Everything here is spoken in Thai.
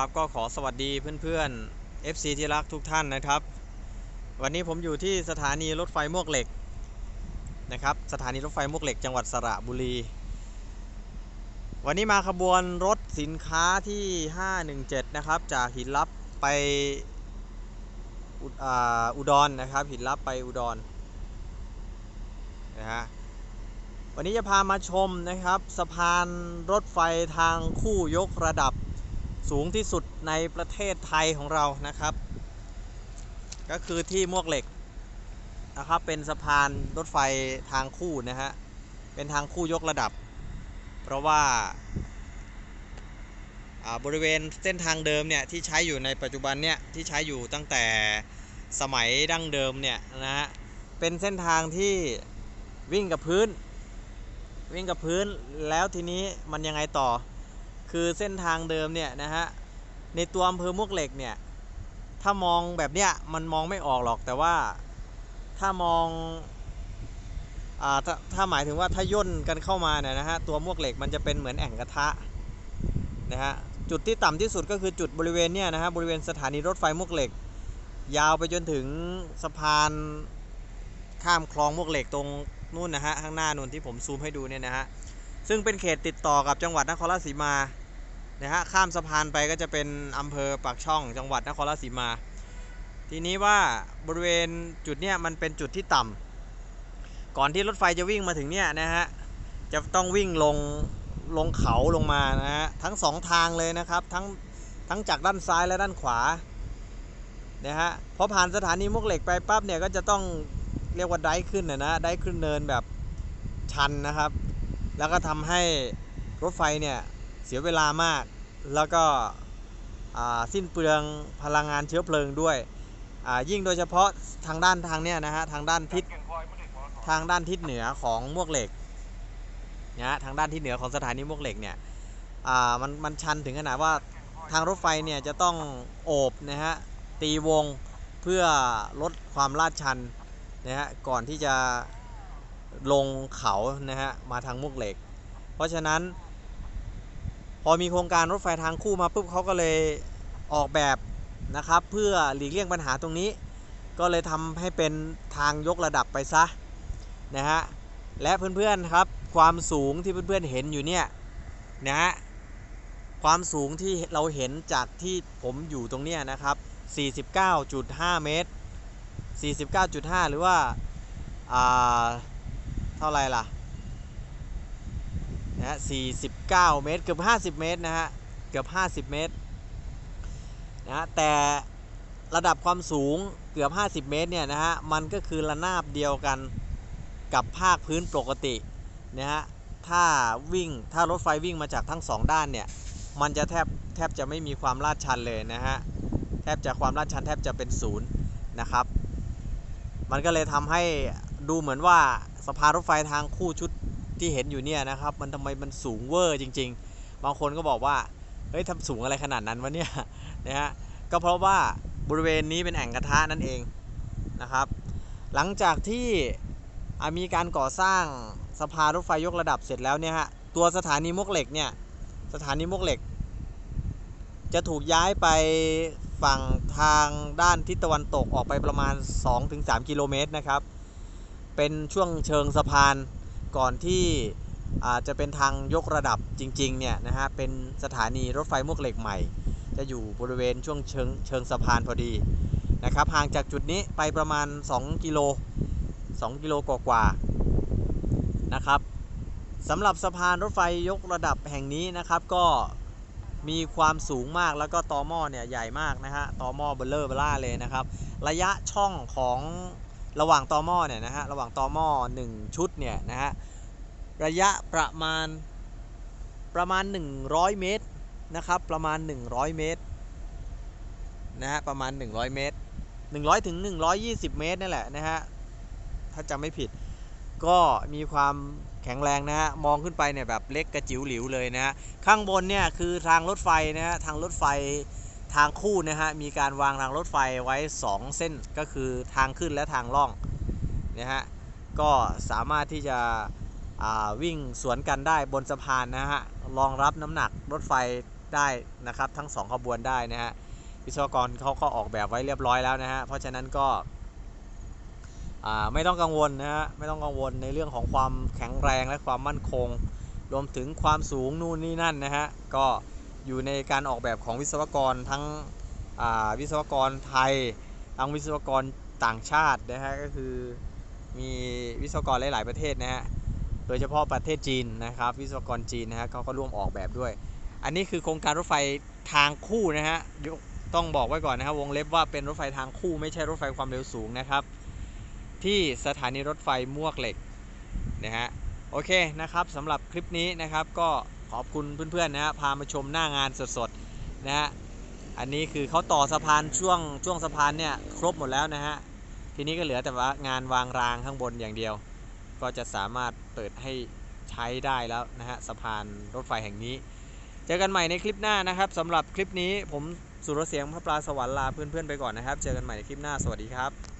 ครับก็ขอสวัสดีเพื่อนๆ FC ที่รักทุกท่านนะครับ วันนี้ผมอยู่ที่สถานีรถไฟมวกเหล็กนะครับสถานีรถไฟมวกเหล็กจังหวัดสระบุรี วันนี้มาขบวนรถสินค้าที่ 517 นะครับ จากหินลับไปอุดรนะครับ หินลับไปอุดรนะฮะวันนี้จะพามาชมนะครับ สะพานรถไฟทางคู่ยกระดับ สูงที่สุดในประเทศไทยของเรานะครับ ก็คือที่มวกเหล็กนะครับเป็นสะพานรถไฟทางคู่นะฮะเป็นทางคู่ยกระดับ เพราะว่าอ่าบริเวณเส้นทางเดิมเนี่ยที่ใช้อยู่ในปัจจุบันเนี่ยที่ใช้อยู่ตั้งแต่สมัยดั้งเดิมเนี่ยนะฮะเป็นเส้นทางที่วิ่งกับพื้น วิ่งกับพื้นแล้วทีนี้มันยังไงต่อ คือเส้นทางเดิมเนี่ยนะฮะในตัวอำเภอมวกเหล็กเนี่ยถ้ามองแบบเนี้ยมันมองไม่ออกหรอกแต่ว่าถ้ามองอ่าถ้าถ้าหมายถึงว่าถ้าย่นกันเข้ามาเนี่ยนะฮะตัวมวกเหล็กมันจะเป็นเหมือนแอ่งกระทะนะฮะจุดที่ต่ำที่สุดก็คือจุดบริเวณเนี่ยนะฮะบริเวณสถานีรถไฟมวกเหล็ก ยาวไปจนถึงสะพานข้ามคลองมวกเหล็กตรงนู่นนะฮะข้างหน้านู่นที่ผมซูมให้ดูเนี่ยนะฮะซึ่งเป็นเขตติดต่อกับจังหวัดนครราชสีมา นะฮะข้ามสะพานไปก็จะเป็นอำเภอปากช่องจังหวัดนครราชสีมา ทีนี้ว่าบริเวณจุดเนี้ยมันเป็นจุดที่ต่ำก่อนที่รถไฟจะวิ่งมาถึงเนี่ยนะฮะจะต้องวิ่งลงลงเขาลงมานะฮะทั้งสองทางเลยนะครับทั้งทั้งจากด้านซ้ายและด้านขวานะฮะพอผ่านสถานีมวกเหล็กไปปั๊บเนี่ยก็จะต้องเรียกว่าได้ขึ้นนะนะได้ขึ้นเนินแบบชันนะครับ แล้วก็ทำให้รถไฟเนี่ย เสียเวลามาก แล้วก็สิ้นเปลืองพลังงานเชื้อเพลิงด้วย ยิ่งโดยเฉพาะทางด้านทางเนี่ยนะฮะทางด้านทิศทางด้านทิศเหนือของมวกเหล็กนะทางด้านทิศเหนือของสถานีมวกเหล็กเนี่ยมันมันชันถึงขนาดว่าทางรถไฟเนี่ยจะต้องโอบนะฮะตีวงเพื่อลดความลาดชันนะฮะก่อนที่จะลงเขานะฮะมาทางมุกเหล็ก เพราะฉะนั้น พอมีโครงการรถไฟทางคู่มาปุ๊บเขาก็เลยออกแบบนะครับเพื่อหลีกเลี่ยงปัญหาตรงนี้ ก็เลยทำให้เป็นทางยกระดับไปซะนะฮะและเพื่อนๆครับความสูงที่เพื่อนๆเห็นอยู่เนี่ยนะฮะความสูงที่เราเห็นจากที่ผมอยู่ตรงเนี้ยนะครับ 49.5 เมตร 49.5 หรือว่าอ่าเท่าไรล่ะ นะฮะ49 เมตร เกือบ 50 เมตรนะฮะ เกือบ 50 เมตรนะฮะแต่ระดับความสูงเกือบ 50 เมตรเนี่ยนะฮะ มันก็คือระนาบเดียวกันกับภาคพื้นปกตินะฮะ ถ้าวิ่ง ถ้ารถไฟวิ่งมาจากทั้งสองด้านเนี่ย มันจะแทบแทบจะไม่มีความลาดชันเลยนะฮะ แทบจะความลาดชันแทบจะเป็นศูนย์นะครับ มันก็เลยทำให้ดูเหมือนว่าสะพานรถไฟทางคู่ชุด ที่เห็นอยู่เนี่ยนะครับ มันทำไมมันสูงเวอร์จริง ๆ บางคนก็บอกว่าเฮ้ยทำสูงอะไรขนาดนั้นวะเนี่ยนะฮะก็เพราะว่าบริเวณนี้เป็นแอ่งกระทะนั่นเองนะครับ หลังจากที่มีการก่อสร้างสะพานรถไฟยกระดับเสร็จแล้วเนี่ยฮะตัวสถานีมวกเหล็กเนี่ยสถานีมวกเหล็ก จะถูกย้ายไปฝั่งทางด้านทิศตะวันตกออกไปประมาณ 2-3 กิโลเมตรนะครับ เป็นช่วงเชิงสะพาน ก่อนที่จจะเป็นทางยกระดับจริงๆเนี่ยนะฮะเป็นสถานีรถไฟมวกเหล็กใหม่ จะอยู่บริเวณช่วงเชิงเชิงสะพานพอดีนะครับห่างจากจุดนี้ไปประมาณ 2 กิโล 2 กิโลกว่าๆนะครับสำหรับสะพานรถไฟยกระดับแห่งนี้นะครับก็มีความสูงมากแล้วก็ตอหม้อเนี่ยใหญ่มากนะฮะตอหม้อเบลเลอร์เบล่าเลยนะครับ ระยะช่องของ ระหว่างตอหม้อเนี่ยนะฮะระหว่างตอหม้อ1ชุดเนี่ยนะฮะระยะประมาณประมาณ 100 เมตรนะครับประมาณ 100 เมตรนะฮะประมาณ 100 เมตร 100ถึง120 เมตรนั่นแหละนะฮะถ้าจำไม่ผิดก็มีความแข็งแรงนะฮะมองขึ้นไปเนี่ยแบบเล็กกระจิ๋วหลิวเลยนะฮะข้างบนเนี่ยคือทางรถไฟนะฮะทางรถไฟ ทางคู่นะฮะมีการวางทางรถไฟไว้ 2 เส้นก็คือทางขึ้นและทางล่องนะฮะก็สามารถที่จะวิ่งสวนกันได้บนสะพานนะฮะรองรับน้ำหนักรถไฟได้นะครับทั้งสองขบวนได้นะฮะวิศวกรเขาก็ออกแบบไว้เรียบร้อยแล้วนะฮะเพราะฉะนั้นก็ไม่ต้องกังวลนะฮะไม่ต้องกังวลในเรื่องของความแข็งแรงและความมั่นคง รวมถึงความสูงนู่นนี่นั่นนะฮะก็ อยู่ในการออกแบบของวิศวกรทั้งวิศวกรไทย ทั้งวิศวกรต่างชาตินะฮะก็คือมีวิศวกรหลาย ๆ ประเทศนะฮะโดยเฉพาะประเทศจีนนะครับ วิศวกรจีนนะฮะเขาก็ร่วมออกแบบด้วย อันนี้คือโครงการรถไฟทางคู่นะฮะต้องบอกไว้ก่อนนะครับวงเล็บว่าเป็นรถไฟทางคู่ไม่ใช่รถไฟความเร็วสูงนะครับ ที่สถานีรถไฟมวกเหล็กนะฮะโอเคนะครับสำหรับคลิปนี้นะครับก็ ขอบคุณเพื่อนๆนะฮะพามาชมหน้างานสดๆนะฮะอันนี้คือเขาต่อสะพานช่วงช่วงสะพานเนี่ยครบหมดแล้วนะฮะทีนี้ก็เหลือแต่ว่างานวางรางข้างบนอย่างเดียว ก็จะสามารถเปิดให้ใช้ได้แล้วนะฮะสะพานรถไฟแห่งนี้ เจอกันใหม่ในคลิปหน้านะครับสำหรับคลิปนี้ผมสุรเสียงพระปลาสวรรค์ลาเพื่อนๆไปก่อนนะครับ เจอกันใหม่ในคลิปหน้าสวัสดีครับ